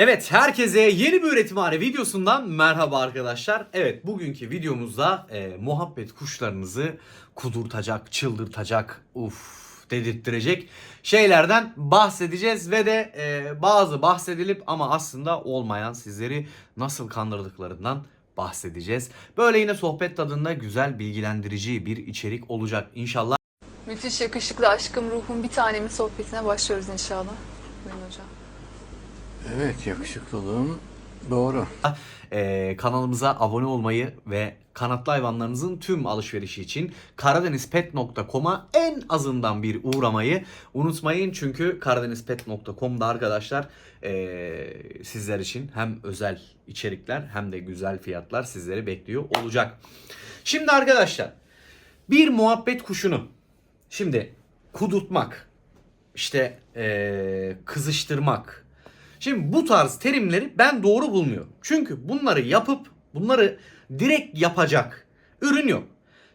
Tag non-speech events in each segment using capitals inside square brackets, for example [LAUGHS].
Evet herkese yeni bir üretimhane videosundan merhaba arkadaşlar. Evet bugünkü videomuzda e, muhabbet kuşlarınızı kudurtacak, çıldırtacak, uf dedirttirecek şeylerden bahsedeceğiz ve de e, bazı bahsedilip ama aslında olmayan sizleri nasıl kandırdıklarından bahsedeceğiz. Böyle yine sohbet tadında güzel bilgilendirici bir içerik olacak inşallah. Müthiş yakışıklı aşkım ruhum bir tanemin sohbetine başlıyoruz inşallah. Buyurun hocam. Evet yakışıklılığım doğru. Ee, kanalımıza abone olmayı ve kanatlı hayvanlarınızın tüm alışverişi için karadenizpet.com'a en azından bir uğramayı unutmayın. Çünkü karadenizpet.com'da arkadaşlar ee, sizler için hem özel içerikler hem de güzel fiyatlar sizleri bekliyor olacak. Şimdi arkadaşlar bir muhabbet kuşunu şimdi kudurtmak işte ee, kızıştırmak Şimdi bu tarz terimleri ben doğru bulmuyorum. Çünkü bunları yapıp bunları direkt yapacak ürün yok.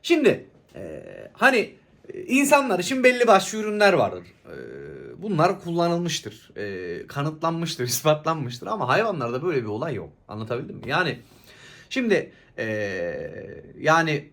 Şimdi e, hani e, insanlar için belli başlı ürünler vardır. E, bunlar kullanılmıştır. E, kanıtlanmıştır, [LAUGHS] ispatlanmıştır ama hayvanlarda böyle bir olay yok. Anlatabildim mi? Yani şimdi e, yani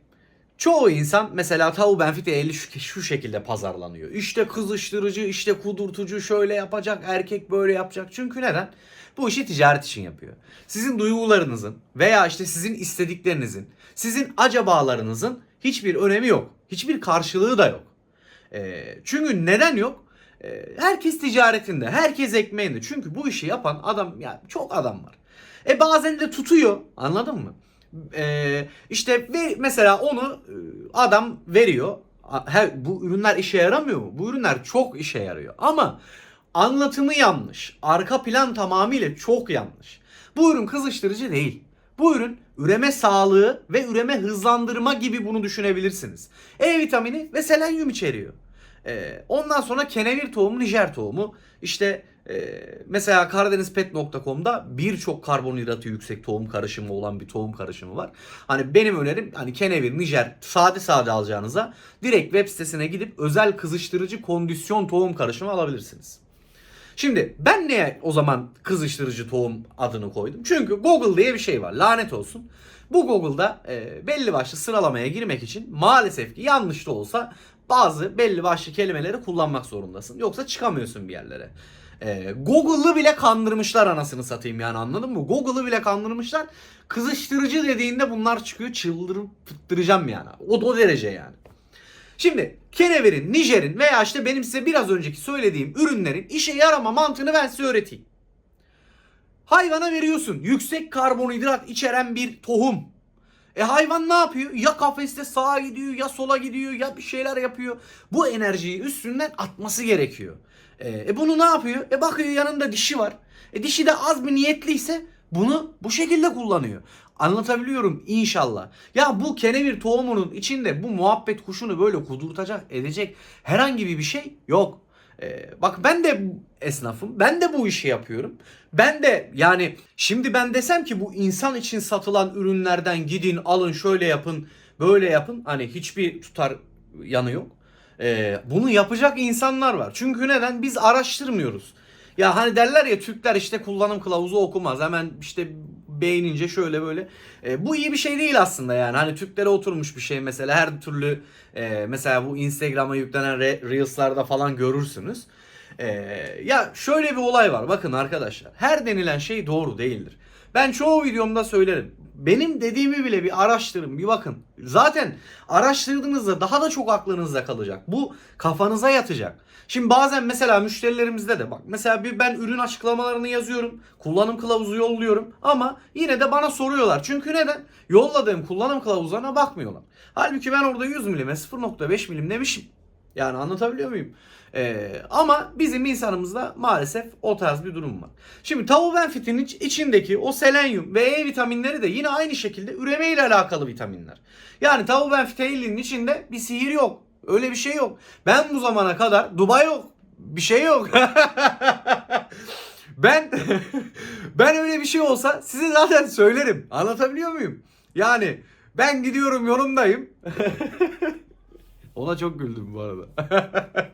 Çoğu insan mesela tavuğu benfite 50 şu, şu şekilde pazarlanıyor. İşte kızıştırıcı, işte kudurtucu, şöyle yapacak, erkek böyle yapacak. Çünkü neden? Bu işi ticaret için yapıyor. Sizin duygularınızın veya işte sizin istediklerinizin, sizin acabalarınızın hiçbir önemi yok. Hiçbir karşılığı da yok. Ee, çünkü neden yok? Ee, herkes ticaretinde, herkes ekmeğinde. Çünkü bu işi yapan adam, yani çok adam var. E bazen de tutuyor, anladın mı? Ee, işte ve mesela onu e, adam veriyor. Her, bu ürünler işe yaramıyor mu? Bu ürünler çok işe yarıyor. Ama anlatımı yanlış. Arka plan tamamıyla çok yanlış. Bu ürün kızıştırıcı değil. Bu ürün üreme sağlığı ve üreme hızlandırma gibi bunu düşünebilirsiniz. E vitamini ve selenyum içeriyor. Ee, ondan sonra kenevir tohumu, Nijer tohumu. İşte mesela karadenizpet.com'da birçok karbonhidratı yüksek tohum karışımı olan bir tohum karışımı var. Hani benim önerim hani kenevir, Nijer sade sade alacağınıza direkt web sitesine gidip özel kızıştırıcı kondisyon tohum karışımı alabilirsiniz. Şimdi ben neye o zaman kızıştırıcı tohum adını koydum? Çünkü Google diye bir şey var lanet olsun. Bu Google'da e, belli başlı sıralamaya girmek için maalesef ki yanlış da olsa bazı belli başlı kelimeleri kullanmak zorundasın. Yoksa çıkamıyorsun bir yerlere. E, Google'ı bile kandırmışlar anasını satayım yani anladın mı? Google'ı bile kandırmışlar. Kızıştırıcı dediğinde bunlar çıkıyor çıldırıp fıttıracağım yani. O, o derece yani. Şimdi kenevirin, Nijer'in veya işte benim size biraz önceki söylediğim ürünlerin işe yarama mantığını ben size öğreteyim. Hayvana veriyorsun yüksek karbonhidrat içeren bir tohum. E hayvan ne yapıyor? Ya kafeste sağa gidiyor ya sola gidiyor ya bir şeyler yapıyor. Bu enerjiyi üstünden atması gerekiyor. E, e bunu ne yapıyor? E bakıyor yanında dişi var. E dişi de az bir niyetliyse bunu bu şekilde kullanıyor. Anlatabiliyorum inşallah. Ya bu kenevir tohumunun içinde bu muhabbet kuşunu böyle kudurtacak edecek herhangi bir şey yok. Ee, bak ben de esnafım. Ben de bu işi yapıyorum. Ben de yani şimdi ben desem ki bu insan için satılan ürünlerden gidin alın şöyle yapın böyle yapın. Hani hiçbir tutar yanı yok. Ee, bunu yapacak insanlar var. Çünkü neden? Biz araştırmıyoruz. Ya hani derler ya Türkler işte kullanım kılavuzu okumaz. Hemen işte beğenince şöyle böyle. E, bu iyi bir şey değil aslında yani. Hani Türklere oturmuş bir şey mesela her türlü e, mesela bu Instagram'a yüklenen re- Reels'larda falan görürsünüz. E, ya şöyle bir olay var bakın arkadaşlar. Her denilen şey doğru değildir. Ben çoğu videomda söylerim. Benim dediğimi bile bir araştırın, bir bakın. Zaten araştırdığınızda daha da çok aklınızda kalacak. Bu kafanıza yatacak. Şimdi bazen mesela müşterilerimizde de bak mesela bir ben ürün açıklamalarını yazıyorum. Kullanım kılavuzu yolluyorum ama yine de bana soruyorlar. Çünkü neden? Yolladığım kullanım kılavuzlarına bakmıyorlar. Halbuki ben orada 100 milime 0.5 milim demişim. Yani anlatabiliyor muyum? Ee, ama bizim insanımızda maalesef o tarz bir durum var. Şimdi tavuğu benfitin iç- içindeki o selenyum ve E vitaminleri de yine aynı şekilde üreme ile alakalı vitaminler. Yani tavuğu benfiteilinin içinde bir sihir yok. Öyle bir şey yok. Ben bu zamana kadar Dubai yok. Bir şey yok. [LAUGHS] ben [LAUGHS] ben öyle bir şey olsa size zaten söylerim. Anlatabiliyor muyum? Yani ben gidiyorum yolumdayım. [LAUGHS] Ona çok güldüm bu arada. [LAUGHS]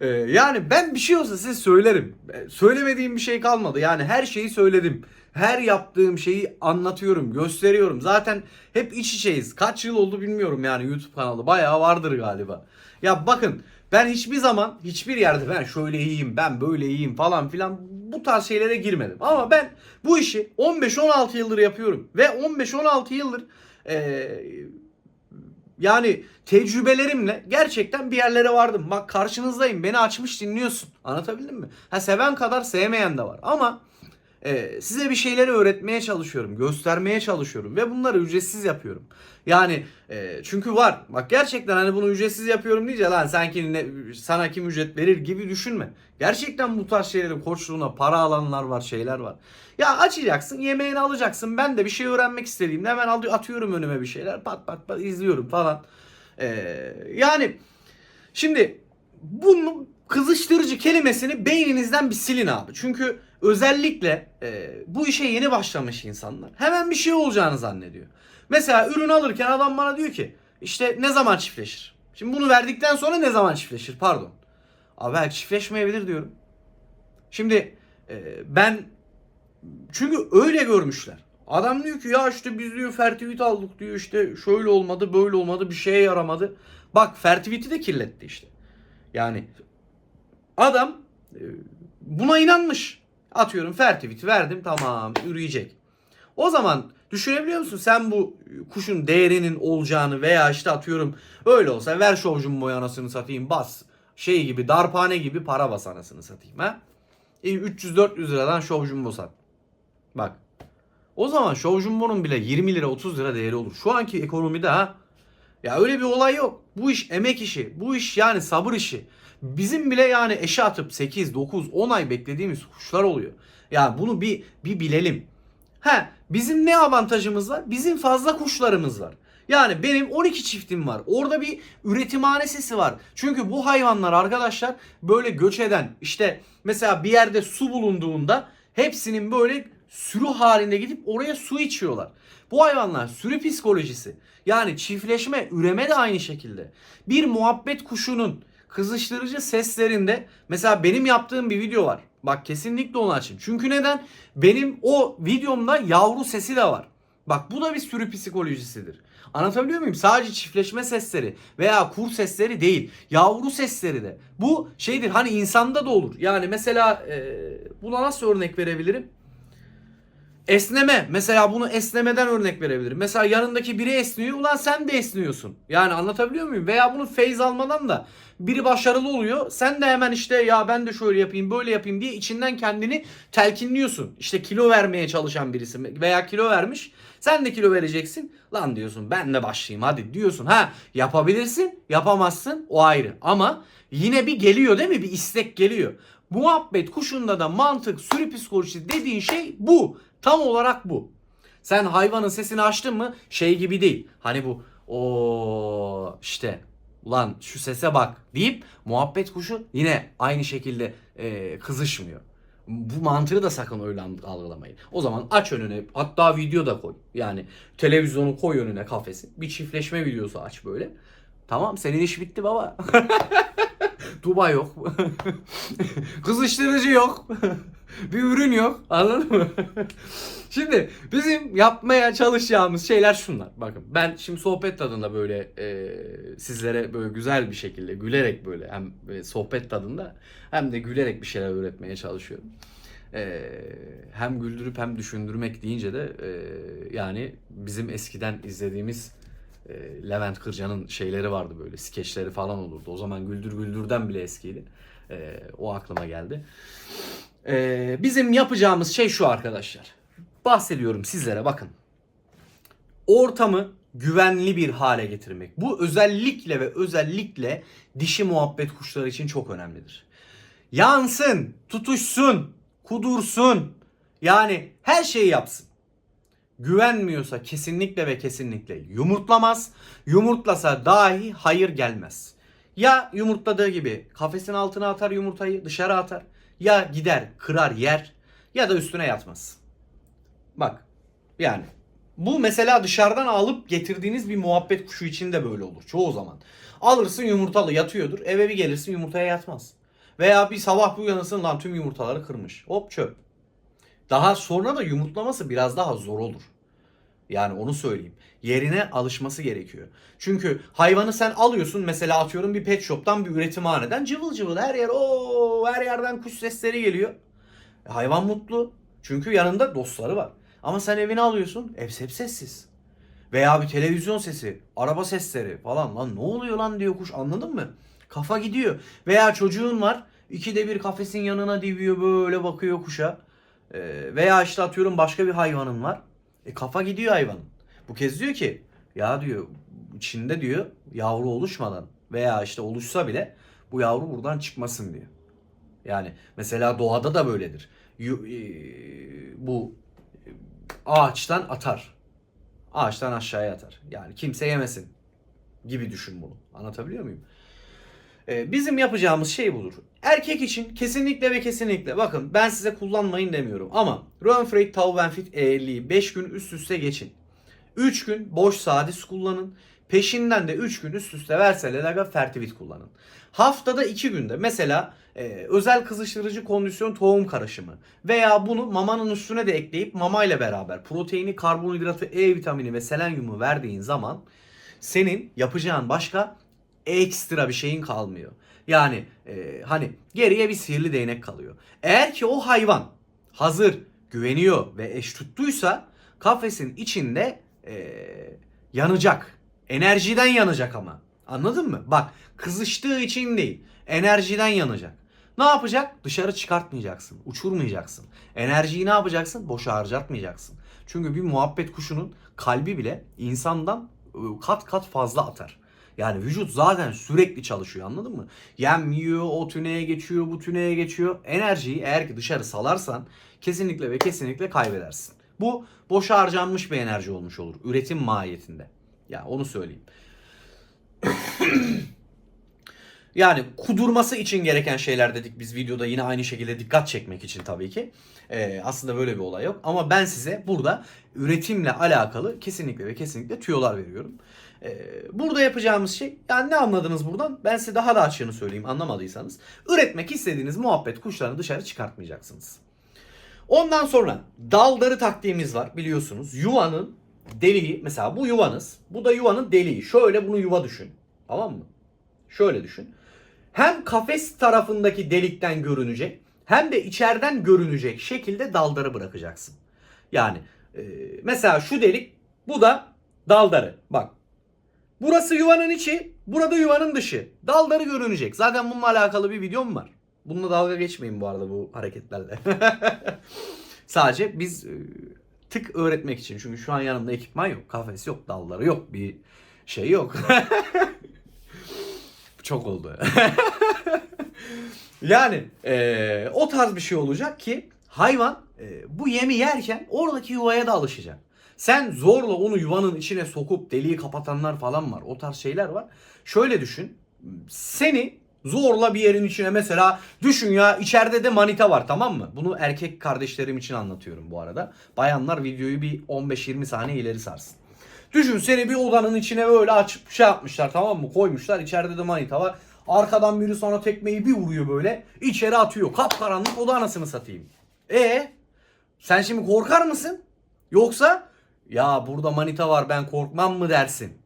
Ee, yani ben bir şey olsa size söylerim. Ee, Söylemediğim bir şey kalmadı. Yani her şeyi söyledim. Her yaptığım şeyi anlatıyorum, gösteriyorum. Zaten hep iç içeyiz. Kaç yıl oldu bilmiyorum yani YouTube kanalı. Bayağı vardır galiba. Ya bakın ben hiçbir zaman hiçbir yerde ben şöyle iyiyim, ben böyle iyiyim falan filan bu tarz şeylere girmedim. Ama ben bu işi 15-16 yıldır yapıyorum. Ve 15-16 yıldır eee yani tecrübelerimle gerçekten bir yerlere vardım. Bak karşınızdayım. Beni açmış dinliyorsun. Anlatabildim mi? Ha seven kadar sevmeyen de var. Ama e, size bir şeyleri öğretmeye çalışıyorum. Göstermeye çalışıyorum. Ve bunları ücretsiz yapıyorum. Yani e, çünkü var. Bak gerçekten hani bunu ücretsiz yapıyorum deyince lan sanki ne, sana kim ücret verir gibi düşünme. Gerçekten bu tarz şeylerin koçluğuna para alanlar var, şeyler var. Ya açacaksın, yemeğini alacaksın. Ben de bir şey öğrenmek istediğimde hemen atıyorum önüme bir şeyler. Pat pat pat izliyorum falan. Ee, yani şimdi bunu kızıştırıcı kelimesini beyninizden bir silin abi. Çünkü özellikle e, bu işe yeni başlamış insanlar hemen bir şey olacağını zannediyor. Mesela ürün alırken adam bana diyor ki işte ne zaman çiftleşir? Şimdi bunu verdikten sonra ne zaman çiftleşir? Pardon. Abi belki çiftleşmeyebilir diyorum. Şimdi e, ben çünkü öyle görmüşler. Adam diyor ki ya işte biz diyor fertivit aldık diyor işte şöyle olmadı böyle olmadı bir şeye yaramadı. Bak fertiviti de kirletti işte. Yani adam e, buna inanmış. Atıyorum fertiviti verdim tamam üreyecek. O zaman düşünebiliyor musun sen bu kuşun değerinin olacağını veya işte atıyorum öyle olsa ver şovcum boy anasını satayım bas. Şey gibi darphane gibi para bas anasını satayım ha. E, 300-400 liradan şov jumbo sat. Bak. O zaman şov bile 20 lira 30 lira değeri olur. Şu anki ekonomide ha. Ya öyle bir olay yok. Bu iş emek işi. Bu iş yani sabır işi. Bizim bile yani eşe atıp 8, 9, 10 ay beklediğimiz kuşlar oluyor. Yani bunu bir bir bilelim. He, bizim ne avantajımız var? Bizim fazla kuşlarımız var. Yani benim 12 çiftim var. Orada bir üretimhanesi var. Çünkü bu hayvanlar arkadaşlar böyle göç eden işte mesela bir yerde su bulunduğunda hepsinin böyle sürü halinde gidip oraya su içiyorlar. Bu hayvanlar sürü psikolojisi. Yani çiftleşme, üreme de aynı şekilde. Bir muhabbet kuşunun kızıştırıcı seslerinde mesela benim yaptığım bir video var. Bak kesinlikle onu açın. Çünkü neden? Benim o videomda yavru sesi de var. Bak bu da bir sürü psikolojisidir. Anlatabiliyor muyum? Sadece çiftleşme sesleri veya kur sesleri değil. Yavru sesleri de. Bu şeydir hani insanda da olur. Yani mesela e, buna nasıl örnek verebilirim? Esneme. Mesela bunu esnemeden örnek verebilirim. Mesela yanındaki biri esniyor. Ulan sen de esniyorsun. Yani anlatabiliyor muyum? Veya bunu feyz almadan da biri başarılı oluyor. Sen de hemen işte ya ben de şöyle yapayım böyle yapayım diye içinden kendini telkinliyorsun. İşte kilo vermeye çalışan birisi veya kilo vermiş. Sen de kilo vereceksin. Lan diyorsun ben de başlayayım hadi diyorsun. Ha yapabilirsin yapamazsın o ayrı. Ama yine bir geliyor değil mi? Bir istek geliyor. Muhabbet kuşunda da mantık sürü psikolojisi dediğin şey bu. Tam olarak bu. Sen hayvanın sesini açtın mı şey gibi değil. Hani bu o işte ulan şu sese bak deyip muhabbet kuşu yine aynı şekilde e, kızışmıyor. Bu mantığı da sakın öyle algılamayın. O zaman aç önüne hatta video da koy. Yani televizyonu koy önüne kafesi. Bir çiftleşme videosu aç böyle. Tamam senin iş bitti baba. [LAUGHS] [LAUGHS] Duba yok. [LAUGHS] Kızıştırıcı yok. [LAUGHS] bir ürün yok. Anladın mı? şimdi bizim yapmaya çalışacağımız şeyler şunlar. Bakın ben şimdi sohbet tadında böyle e, sizlere böyle güzel bir şekilde gülerek böyle hem e, sohbet tadında hem de gülerek bir şeyler öğretmeye çalışıyorum. E, hem güldürüp hem düşündürmek deyince de e, yani bizim eskiden izlediğimiz e, Levent Kırca'nın şeyleri vardı böyle skeçleri falan olurdu. O zaman Güldür Güldür'den bile eskiydi. E, o aklıma geldi. E, bizim yapacağımız şey şu arkadaşlar. Bahsediyorum sizlere bakın. Ortamı güvenli bir hale getirmek. Bu özellikle ve özellikle dişi muhabbet kuşları için çok önemlidir. Yansın, tutuşsun, kudursun. Yani her şeyi yapsın güvenmiyorsa kesinlikle ve kesinlikle yumurtlamaz. Yumurtlasa dahi hayır gelmez. Ya yumurtladığı gibi kafesin altına atar yumurtayı dışarı atar. Ya gider kırar yer ya da üstüne yatmaz. Bak yani bu mesela dışarıdan alıp getirdiğiniz bir muhabbet kuşu için de böyle olur çoğu zaman. Alırsın yumurtalı yatıyordur eve bir gelirsin yumurtaya yatmaz. Veya bir sabah uyanırsın lan tüm yumurtaları kırmış. Hop çöp. Daha sonra da yumurtlaması biraz daha zor olur. Yani onu söyleyeyim. Yerine alışması gerekiyor. Çünkü hayvanı sen alıyorsun mesela atıyorum bir pet shop'tan bir üretimhaneden cıvıl cıvıl her yer o her yerden kuş sesleri geliyor. E, hayvan mutlu. Çünkü yanında dostları var. Ama sen evine alıyorsun ev hep sessiz. Veya bir televizyon sesi, araba sesleri falan lan ne oluyor lan diyor kuş anladın mı? Kafa gidiyor. Veya çocuğun var ikide bir kafesin yanına diviyor böyle bakıyor kuşa. Ee, veya işte atıyorum başka bir hayvanın var. E kafa gidiyor hayvanın. Bu kez diyor ki ya diyor içinde diyor yavru oluşmadan veya işte oluşsa bile bu yavru buradan çıkmasın diyor. Yani mesela doğada da böyledir. E, bu ağaçtan atar. Ağaçtan aşağıya atar. Yani kimse yemesin gibi düşün bunu. Anlatabiliyor muyum? Ee, bizim yapacağımız şey budur. Erkek için kesinlikle ve kesinlikle bakın ben size kullanmayın demiyorum ama Roenfrey Taubenfit E50'yi 5 gün üst üste geçin. 3 gün boş sadis kullanın. Peşinden de 3 gün üst üste Versaledaga Fertivit kullanın. Haftada 2 günde mesela e, özel kızıştırıcı kondisyon tohum karışımı veya bunu mamanın üstüne de ekleyip mama ile beraber proteini, karbonhidratı, E vitamini ve selenyumu verdiğin zaman senin yapacağın başka ekstra bir şeyin kalmıyor. Yani e, hani geriye bir sihirli değnek kalıyor. Eğer ki o hayvan hazır, güveniyor ve eş tuttuysa kafesin içinde e, yanacak. Enerjiden yanacak ama. Anladın mı? Bak kızıştığı için değil. Enerjiden yanacak. Ne yapacak? Dışarı çıkartmayacaksın. Uçurmayacaksın. Enerjiyi ne yapacaksın? Boşa harcatmayacaksın. Çünkü bir muhabbet kuşunun kalbi bile insandan e, kat kat fazla atar. Yani vücut zaten sürekli çalışıyor anladın mı? Yem yiyor, o tüneye geçiyor, bu tüneye geçiyor. Enerjiyi eğer ki dışarı salarsan kesinlikle ve kesinlikle kaybedersin. Bu boşa harcanmış bir enerji olmuş olur üretim mahiyetinde. Ya onu söyleyeyim. [COUGHS] Yani kudurması için gereken şeyler dedik biz videoda yine aynı şekilde dikkat çekmek için tabii ki. Ee, aslında böyle bir olay yok. Ama ben size burada üretimle alakalı kesinlikle ve kesinlikle tüyolar veriyorum. Ee, burada yapacağımız şey yani ne anladınız buradan? Ben size daha da açığını söyleyeyim anlamadıysanız. Üretmek istediğiniz muhabbet kuşlarını dışarı çıkartmayacaksınız. Ondan sonra daldarı taktiğimiz var biliyorsunuz. Yuvanın deliği mesela bu yuvanız. Bu da yuvanın deliği. Şöyle bunu yuva düşün. Tamam mı? Şöyle düşün. Hem kafes tarafındaki delikten görünecek hem de içeriden görünecek şekilde daldarı bırakacaksın. Yani e, mesela şu delik bu da daldarı. Bak Burası yuvanın içi, burada yuvanın dışı. Dalları görünecek. Zaten bununla alakalı bir videom var. Bununla dalga geçmeyin bu arada bu hareketlerle. [LAUGHS] Sadece biz e, tık öğretmek için. Çünkü şu an yanımda ekipman yok. Kafes yok, dalları yok. Bir şey yok. [LAUGHS] Çok oldu. [LAUGHS] yani e, o tarz bir şey olacak ki hayvan e, bu yemi yerken oradaki yuvaya da alışacak. Sen zorla onu yuvanın içine sokup deliği kapatanlar falan var. O tarz şeyler var. Şöyle düşün. Seni zorla bir yerin içine mesela düşün ya içeride de manita var tamam mı? Bunu erkek kardeşlerim için anlatıyorum bu arada. Bayanlar videoyu bir 15-20 saniye ileri sarsın. Düşün seni bir odanın içine böyle açıp şey yapmışlar tamam mı? Koymuşlar içeride de manita var. Arkadan biri sana tekmeyi bir vuruyor böyle. içeri atıyor. Kapkaranlık oda anasını satayım. E sen şimdi korkar mısın? Yoksa ya burada manita var ben korkmam mı dersin?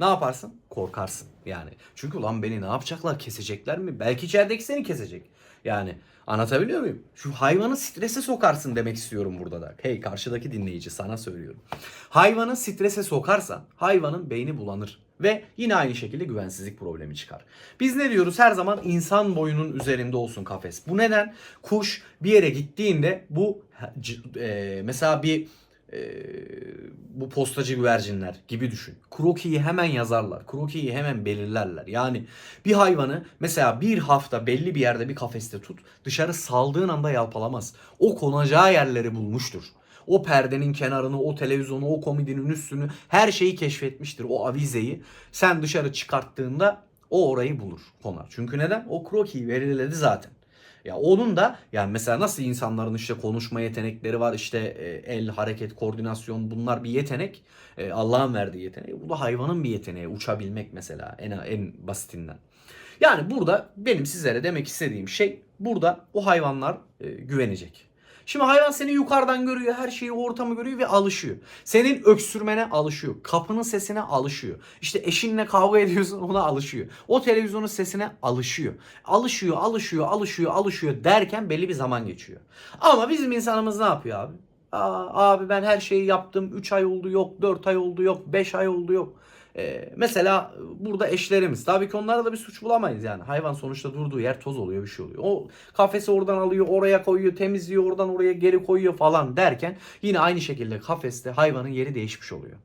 Ne yaparsın? Korkarsın yani. Çünkü ulan beni ne yapacaklar? Kesecekler mi? Belki içerideki seni kesecek. Yani anlatabiliyor muyum? Şu hayvanı strese sokarsın demek istiyorum burada da. Hey karşıdaki dinleyici sana söylüyorum. Hayvanı strese sokarsan hayvanın beyni bulanır. Ve yine aynı şekilde güvensizlik problemi çıkar. Biz ne diyoruz? Her zaman insan boyunun üzerinde olsun kafes. Bu neden? Kuş bir yere gittiğinde bu e, mesela bir e, bu postacı güvercinler gibi düşün. Krokiyi hemen yazarlar. Krokiyi hemen belirlerler. Yani bir hayvanı mesela bir hafta belli bir yerde bir kafeste tut. Dışarı saldığın anda yalpalamaz. O konacağı yerleri bulmuştur. O perdenin kenarını, o televizyonu, o komodinin üstünü her şeyi keşfetmiştir. O avizeyi sen dışarı çıkarttığında o orayı bulur, konar. Çünkü neden? O krokiyi belirledi zaten. Ya onun da yani mesela nasıl insanların işte konuşma yetenekleri var işte e, el hareket koordinasyon bunlar bir yetenek e, Allah'ın verdiği yetenek. Bu da hayvanın bir yeteneği uçabilmek mesela en en basitinden. Yani burada benim sizlere demek istediğim şey burada o hayvanlar e, güvenecek. Şimdi hayvan seni yukarıdan görüyor, her şeyi ortamı görüyor ve alışıyor. Senin öksürmene alışıyor. Kapının sesine alışıyor. İşte eşinle kavga ediyorsun ona alışıyor. O televizyonun sesine alışıyor. Alışıyor, alışıyor, alışıyor, alışıyor derken belli bir zaman geçiyor. Ama bizim insanımız ne yapıyor abi? Aa, abi ben her şeyi yaptım. 3 ay oldu yok, 4 ay oldu yok, 5 ay oldu yok. Ee, mesela burada eşlerimiz. Tabii ki onlara da bir suç bulamayız yani. Hayvan sonuçta durduğu yer toz oluyor bir şey oluyor. O kafesi oradan alıyor oraya koyuyor temizliyor oradan oraya geri koyuyor falan derken yine aynı şekilde kafeste hayvanın yeri değişmiş oluyor.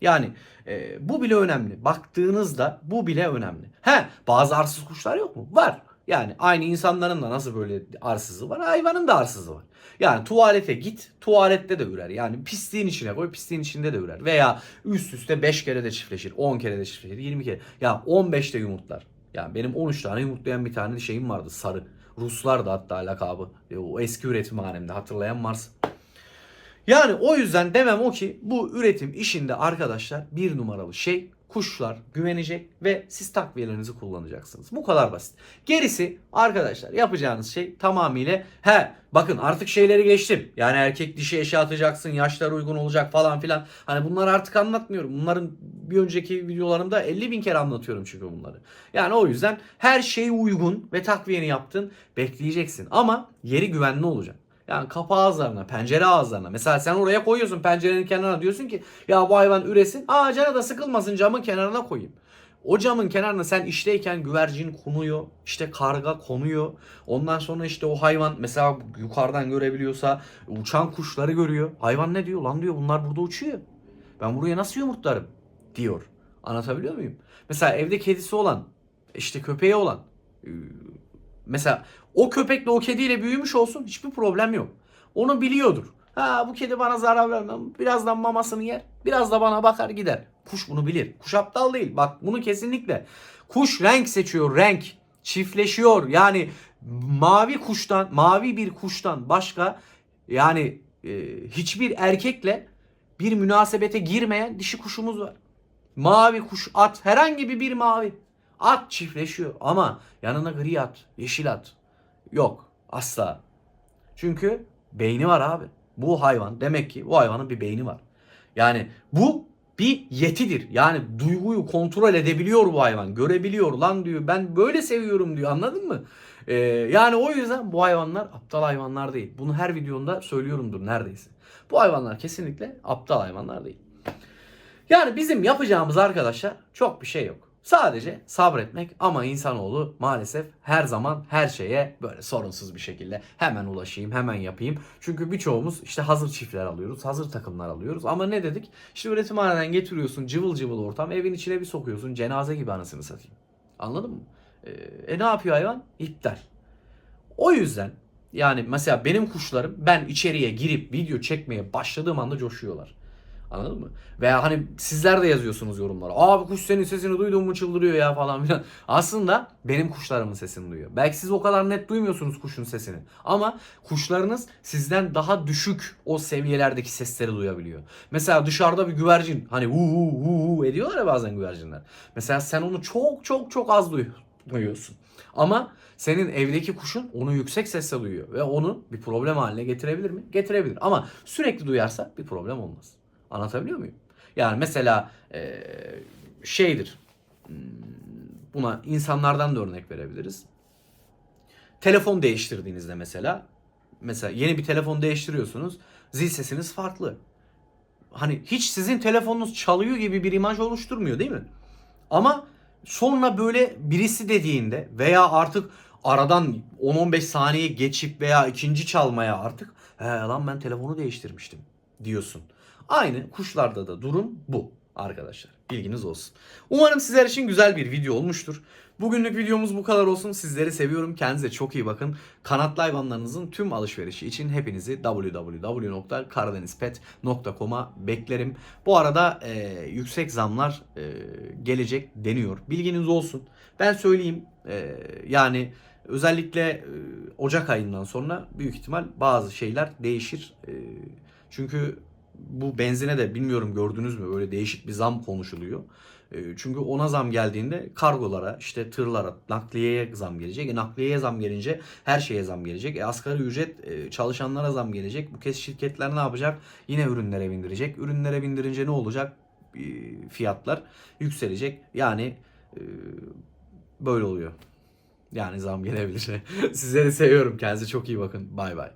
Yani e, bu bile önemli. Baktığınızda bu bile önemli. He bazı arsız kuşlar yok mu? Var. Yani aynı insanların da nasıl böyle arsızı var hayvanın da arsızı var. Yani tuvalete git tuvalette de ürer. Yani pisliğin içine koy pisliğin içinde de ürer. Veya üst üste 5 kere de çiftleşir. 10 kere de çiftleşir. 20 kere. Ya 15 de yumurtlar. Yani benim 13 tane yumurtlayan bir tane şeyim vardı sarı. Ruslar da hatta lakabı. O eski üretim hanemde hatırlayan varsa. Yani o yüzden demem o ki bu üretim işinde arkadaşlar bir numaralı şey kuşlar güvenecek ve siz takviyelerinizi kullanacaksınız. Bu kadar basit. Gerisi arkadaşlar yapacağınız şey tamamıyla he bakın artık şeyleri geçtim. Yani erkek dişi eşe atacaksın yaşlar uygun olacak falan filan. Hani bunları artık anlatmıyorum. Bunların bir önceki videolarımda 50 bin kere anlatıyorum çünkü bunları. Yani o yüzden her şey uygun ve takviyeni yaptın bekleyeceksin. Ama yeri güvenli olacak. Yani kapı ağızlarına, pencere ağızlarına. Mesela sen oraya koyuyorsun pencerenin kenarına diyorsun ki ya bu hayvan üresin. Aa canı da sıkılmasın camın kenarına koyayım. O camın kenarına sen işteyken güvercin konuyor. işte karga konuyor. Ondan sonra işte o hayvan mesela yukarıdan görebiliyorsa uçan kuşları görüyor. Hayvan ne diyor? Lan diyor bunlar burada uçuyor. Ben buraya nasıl yumurtlarım? Diyor. Anlatabiliyor muyum? Mesela evde kedisi olan, işte köpeği olan Mesela o köpekle o kediyle büyümüş olsun hiçbir problem yok. Onu biliyordur. Ha bu kedi bana zarar vermez. Birazdan mamasını yer. Biraz da bana bakar gider. Kuş bunu bilir. Kuş aptal değil. Bak bunu kesinlikle. Kuş renk seçiyor. Renk. Çiftleşiyor. Yani mavi kuştan, mavi bir kuştan başka yani e, hiçbir erkekle bir münasebete girmeyen dişi kuşumuz var. Mavi kuş, at, herhangi bir bir mavi. At çiftleşiyor ama yanına gri at, yeşil at. Yok asla. Çünkü beyni var abi. Bu hayvan demek ki bu hayvanın bir beyni var. Yani bu bir yetidir. Yani duyguyu kontrol edebiliyor bu hayvan. Görebiliyor lan diyor. Ben böyle seviyorum diyor. Anladın mı? Ee, yani o yüzden bu hayvanlar aptal hayvanlar değil. Bunu her videomda söylüyorumdur neredeyse. Bu hayvanlar kesinlikle aptal hayvanlar değil. Yani bizim yapacağımız arkadaşlar çok bir şey yok. Sadece sabretmek ama insanoğlu maalesef her zaman her şeye böyle sorunsuz bir şekilde hemen ulaşayım, hemen yapayım. Çünkü birçoğumuz işte hazır çiftler alıyoruz, hazır takımlar alıyoruz. Ama ne dedik? İşte üretimhaneden getiriyorsun cıvıl cıvıl ortam, evin içine bir sokuyorsun cenaze gibi anasını satayım. Anladın mı? Ee, e ne yapıyor hayvan? İptal. O yüzden yani mesela benim kuşlarım ben içeriye girip video çekmeye başladığım anda coşuyorlar. Anladın mı? Veya hani sizler de yazıyorsunuz yorumlara. Abi kuş senin sesini duydun mu çıldırıyor ya falan filan. Aslında benim kuşlarımın sesini duyuyor. Belki siz o kadar net duymuyorsunuz kuşun sesini. Ama kuşlarınız sizden daha düşük o seviyelerdeki sesleri duyabiliyor. Mesela dışarıda bir güvercin hani hu hu hu hu ediyorlar ya bazen güvercinler. Mesela sen onu çok çok çok az duy- duyuyorsun. Ama senin evdeki kuşun onu yüksek sesle duyuyor ve onu bir problem haline getirebilir mi? Getirebilir. Ama sürekli duyarsa bir problem olmaz. Anlatabiliyor muyum? Yani mesela eee, şeydir. hmm, Buna insanlardan da örnek verebiliriz. Telefon değiştirdiğinizde mesela mesela yeni bir telefon değiştiriyorsunuz. Zil sesiniz farklı. Hani hiç sizin telefonunuz çalıyor gibi bir imaj oluşturmuyor değil mi? Ama sonra böyle birisi dediğinde veya artık aradan 10-15 saniye geçip veya ikinci çalmaya artık he lan ben telefonu değiştirmiştim diyorsun. Aynı kuşlarda da durum bu arkadaşlar. Bilginiz olsun. Umarım sizler için güzel bir video olmuştur. Bugünlük videomuz bu kadar olsun. Sizleri seviyorum. Kendinize çok iyi bakın. Kanatlı hayvanlarınızın tüm alışverişi için hepinizi www.karadenizpet.com'a beklerim. Bu arada e, yüksek zamlar e, gelecek deniyor. Bilginiz olsun. Ben söyleyeyim. e, yani özellikle e, Ocak ayından sonra büyük ihtimal bazı şeyler değişir. E, çünkü bu benzine de bilmiyorum gördünüz mü böyle değişik bir zam konuşuluyor. E, Çünkü ona zam geldiğinde kargolara, işte tırlara, nakliyeye zam gelecek. E, nakliyeye zam gelince her şeye zam gelecek. E, asgari ücret e, çalışanlara zam gelecek. Bu kez şirketler ne yapacak? Yine ürünlere bindirecek. Ürünlere bindirince ne olacak? E, Fiyatlar yükselecek. Yani e, böyle oluyor. Yani zam gelebilir. [LAUGHS] Sizleri seviyorum. Kendinize çok iyi bakın. Bay bay.